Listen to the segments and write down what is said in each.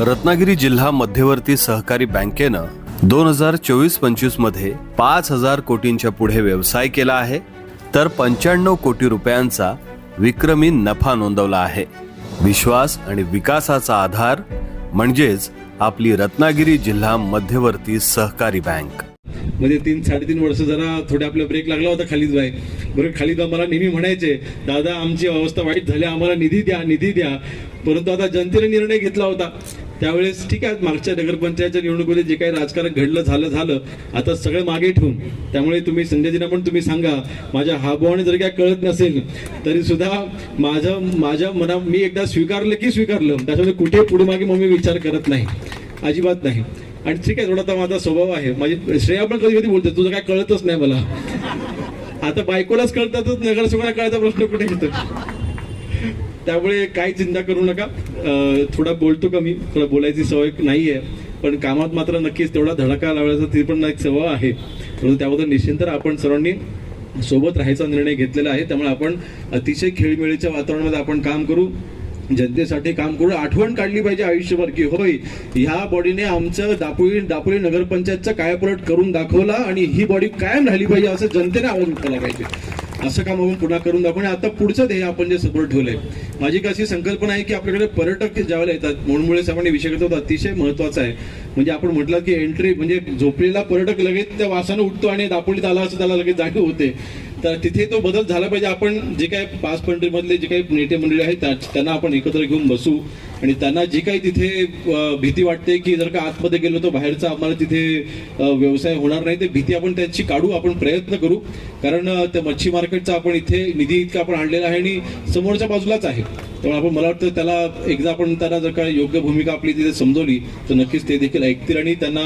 रत्नागिरी जिल्हा मध्यवर्ती सहकारी बँकेनं दोन हजार चोवीस पंचवीसमध्ये पाच हजार कोटींच्या पुढे व्यवसाय केला आहे तर पंच्याण्णव कोटी रुपयांचा विक्रमी नफा नोंदवला आहे. विश्वास आणि विकासाचा आधार म्हणजेच आपली रत्नागिरी जिल्हा मध्यवर्ती सहकारी बँक. म्हणजे तीन साडेतीन वर्ष जरा थोडे आपला ब्रेक लागला होता खालीद भाई बरं खालीद मला नेहमी म्हणायचे दादा आमची अवस्था वाईट झाली आम्हाला निधी द्या निधी द्या. परंतु आता जनतेने निर्णय घेतला होता. त्यावेळेस ठीक आहे मागच्या नगरपंचायतच्या निवडणुकीमध्ये जे काही राजकारण घडलं झालं झालं आता सगळं मागे ठेवून. त्यामुळे तुम्ही संजयजींना पण तुम्ही सांगा माझ्या हाबवाने जर काय कळत नसेल तरी सुद्धा माझं माझ्या मना मी एकदा स्वीकारलं की स्वीकारलं त्याच्यामध्ये कुठे पुढे मागे मग मी विचार करत नाही. अजिबात नाही. आणि ठीक आहे थोडा आता माझा स्वभाव आहे. माझी श्रेया पण कधी कधी बोलते तुझं काय कळतच नाही मला. आता बायकोलाच कळतातच नगरसेवकाला कळायचा प्रश्न कुठे येतो? त्यामुळे काही चिंता करू नका. थोडा बोलतो का मी? थोडा बोलायची सवय नाही आहे पण कामात मात्र नक्कीच तेवढा धडका लावायचा ती पण एक सवय आहे. परंतु त्याबद्दल निश्चिंत आपण सर्वांनी सोबत राहायचा निर्णय घेतलेला आहे. त्यामुळे आपण अतिशय खेळमेळीच्या वातावरणामध्ये आपण काम करू. जनतेसाठी काम करू. आठवण काढली पाहिजे आयुष्यभर की होय ह्या बॉडीने आमचं दापोळी दापोली नगरपंचायतचा कायापलट करून दाखवला आणि ही बॉडी कायम राहिली पाहिजे असं जनतेने आवाज उठवला पाहिजे. असं काम आपण पुन्हा करून दाखवणे आता पुढचं ध्येय आपण जे समोर ठेवलंय माझी अशी संकल्पना आहे की आपल्याकडे पर्यटक ज्यावेळेला येतात म्हणून आपण साहेबांनी विषय करतो अतिशय महत्त्वाचा आहे. म्हणजे आपण म्हटलं की एंट्री म्हणजे झोपलेला पर्यटक लगेच त्या वासानं उठतो आणि दापोलीत आला असं त्याला लगेच जाणीव होते. तर तिथे तो बदल झाला पाहिजे. आपण जे काही पाच मधले जे काही नेते मंडळी आहेत त्यांना आपण एकत्र घेऊन बसू. आणि त्यांना जी काही तिथे भीती वाटते की जर का आतमध्ये गेलो तर बाहेरचा आम्हाला तिथे व्यवसाय होणार नाही ते भीती आपण त्यांची काढू आपण प्रयत्न करू. कारण त्या मच्छी मार्केटचा आपण इथे निधी इतका आपण आणलेला आहे आणि समोरच्या बाजूलाच आहे. त्यामुळे आपण मला वाटतं त्याला एकदा आपण त्यांना जर का योग्य भूमिका आपली तिथे समजवली तर नक्कीच ते देखील ऐकतील आणि त्यांना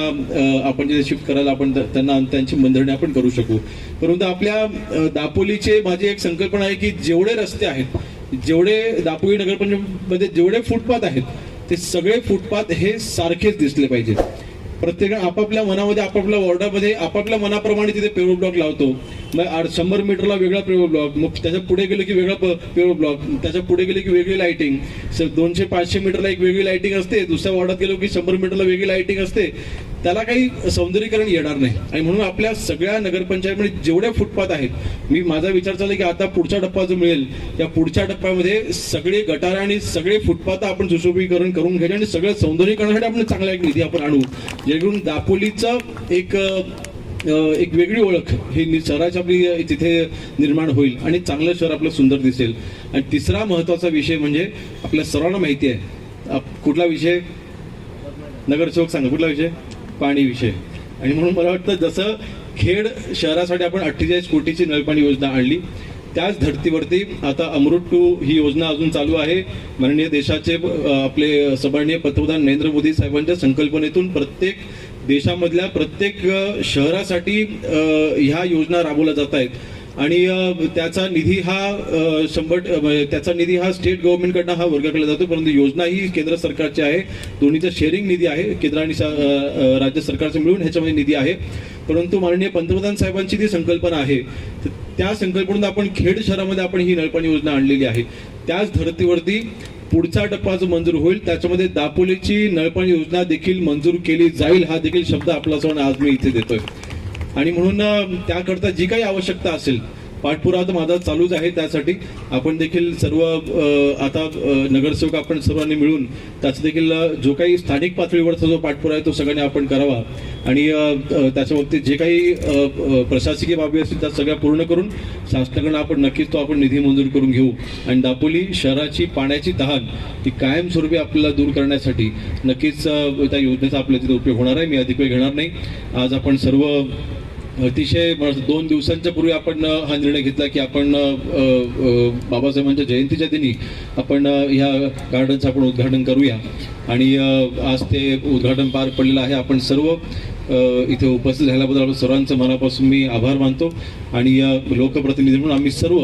आपण जे शिफ्ट करायला आपण त्यांना त्यांची मंधरणी आपण करू शकू. परंतु आपल्या दापोलीचे माझी एक संकल्पना आहे की जेवढे रस्ते आहेत जेवढे दापोली नगरपंचायतमध्ये जेवढे फुटपाथ आहेत ते सगळे फुटपाथ हे सारखेच दिसले पाहिजेत. प्रत्येक आपापल्या मनामध्ये आपापल्या वॉर्डामध्ये आपापल्या मनाप्रमाणे तिथे पेवर ब्लॉक लावतो. मग शंभर मीटरला वेगळा पेवर ब्लॉक मग त्याच्या पुढे गेलं की वेगळा पेवर ब्लॉक त्याच्या पुढे गेले की वेगळी लाईटिंग दोनशे पाचशे मीटरला एक वेगळी लाइटिंग असते दुसऱ्या वॉर्डात गेलो की शंभर मीटरला वेगळी लाइटिंग असते. त्याला काही सौंदर्यीकरण येणार नाही. आणि म्हणून आपल्या सगळ्या नगरपंचायतमध्ये जेवढे फुटपाथ आहेत मी माझा विचार चालला की आता पुढचा टप्पा जो मिळेल त्या पुढच्या टप्प्यामध्ये सगळे गटार आणि सगळे फुटपाथ आपण सुशोभीकरण करून घ्यायचे आणि सगळं सौंदर्यीकरणासाठी आपण चांगला एक निधी आपण आणू. जेणेकरून दापोलीचं एक एक वेगळी ओळख ही शहराची आपली तिथे निर्माण होईल आणि चांगलं शहर आपलं सुंदर दिसेल. आणि तिसरा महत्त्वाचा विषय म्हणजे आपल्या सर्वांना माहिती आहे. आप- कुठला विषय? नगरसेवक सांगा कुठला विषय? पाणी विषय. आणि म्हणून मला वाटतं जसं खेड शहरासाठी आपण अठ्ठेचाळीस कोटीची नळपाणी योजना आणली त्याच धर्तीवरती आता अमृत टू ही योजना अजून चालू आहे. माननीय देशाचे आपले सन्माननीय पंतप्रधान नरेंद्र मोदी साहेबांच्या संकल्पनेतून प्रत्येक देशामधल्या प्रत्येक शहरासाठी ह्या योजना राबवल्या जात आहेत. आणि त्याचा निधी हा शंभर त्याचा निधी हा स्टेट गव्हर्नमेंटकडनं हा वर्ग केला जातो परंतु योजना ही केंद्र सरकारची आहे. दोन्हीचा शेअरिंग निधी आहे केंद्र आणि राज्य सरकारचं मिळून ह्याच्यामध्ये निधी आहे. परंतु माननीय पंतप्रधान साहेबांची जी संकल्पना आहे त्या संकल्पनेतून आपण खेड शहरामध्ये आपण ही नळपाणी योजना आणलेली आहे. त्याच धर्तीवरती पुढचा टप्पा जो मंजूर होईल त्याच्यामध्ये दापोलीची नळपाणी योजना देखील मंजूर केली जाईल हा देखील शब्द आपला सण आज मी इथे देतोय. आणि म्हणून त्याकरता जी काही आवश्यकता असेल पाठपुरावा तर माझा चालूच आहे त्यासाठी. आपण देखील सर्व आता नगरसेवक आपण सर्वांनी मिळून त्याचा देखील जो काही स्थानिक पातळीवरचा जो पाठपुरावा आहे तो सगळ्यांनी आपण करावा. आणि त्याच्या बाबतीत जे काही प्रशासकीय बाबी असतील त्या सगळ्या पूर्ण करून शासनाकडनं आपण नक्कीच तो आपण निधी मंजूर करून घेऊ. आणि दापोली शहराची पाण्याची तहान ही कायमस्वरूपी आपल्याला दूर करण्यासाठी नक्कीच त्या योजनेचा आपल्या तिथे उपयोग होणार आहे. मी अधिक वेळ घेणार नाही. आज आपण सर्व अतिशय दोन दिवसांच्या पूर्वी आपण हा निर्णय घेतला की आपण बाबासाहेबांच्या जयंतीच्या दिनी आपण ह्या गार्डनचं आपण उद्घाटन करूया. आणि आज ते उद्घाटन पार पडलेलं आहे. आपण सर्व इथे उपस्थित झाल्याबद्दल आपण सर्वांचं मनापासून मी आभार मानतो. आणि या लोकप्रतिनिधी म्हणून आम्ही सर्व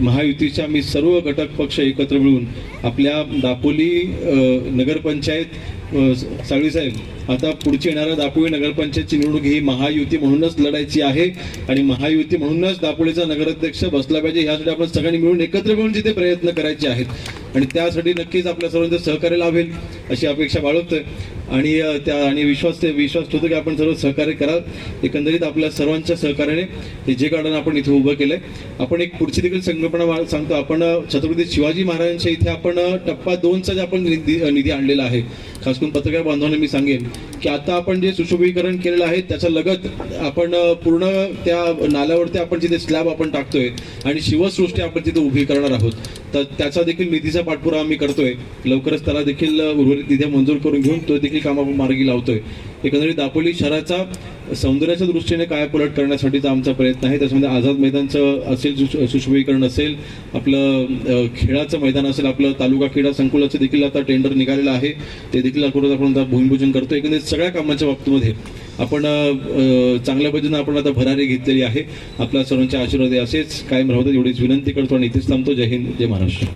महायुतीच्या आम्ही सर्व घटक पक्ष एकत्र मिळून आपल्या दापोली नगरपंचायत अ, साळवी साहेब आता पुढची येणाऱ्या दापोली नगरपंचायतची निवडणूक ही महायुती म्हणूनच लढायची आहे. आणि महायुती म्हणूनच दापोलीचा नगराध्यक्ष बसला पाहिजे. ह्यासाठी आपण सगळ्यांनी मिळून एकत्र मिळून तिथे प्रयत्न करायचे आहेत आणि त्यासाठी नक्कीच आपल्या सर्वांचं सहकार्य लाभेल अशी अपेक्षा बाळगतोय. आणि त्या आणि विश्वास ते विश्वास ठेवतो की आपण सर्व सहकार्य कराल. एकंदरीत आपल्या सर्वांच्या सहकार्याने हे जे गार्डन आपण इथे उभं केलंय आपण एक पुढची देखील संकल्पना सांगतो. आपण छत्रपती शिवाजी महाराजांच्या इथे आपण टप्पा दोनचा जे आपण निधी निधी आणलेला आहे खास करून पत्रकार बांधवांना मी सांगेन की आता आपण जे सुशोभीकरण केलेलं आहे त्याच्या लगत आपण पूर्ण त्या नाल्यावरती आपण जिथे स्लॅब आपण टाकतोय आणि शिवसृष्टी आपण तिथे उभी करणार आहोत. तर त्याचा देखील निधीचा पाठपुरावा आम्ही करतोय. लवकरच त्याला देखील उर्वरित निधी मंजूर करून घेऊन तो देखील काम आपण मार्गी लावतोय. एकंदरीत दापोली शहराचा सौंदर्याच्या दृष्टीने काय पलट करण्यासाठीचा आमचा प्रयत्न आहे. त्याच्यामध्ये आझाद मैदानचं असेल सुशोभीकरण असेल आपलं खेळाचं मैदान असेल आपलं तालुका क्रीडा संकुलाचं देखील आता टेंडर निघालेलं आहे. ते देखील लवकरच आपण आता भूमिपूजन करतो एकंदरीत सगळ्या कामाच्या बाबतीमध्ये आपण चांगल्या पद्धतीनं आपण आता भरारी घेतलेली आहे. आपल्या सर्वांच्या आशीर्वाद असेच. कायम राहतात एवढीच विनंती करतो आणि इथेच थांबतो. जय हिंद जय महाराष्ट्र.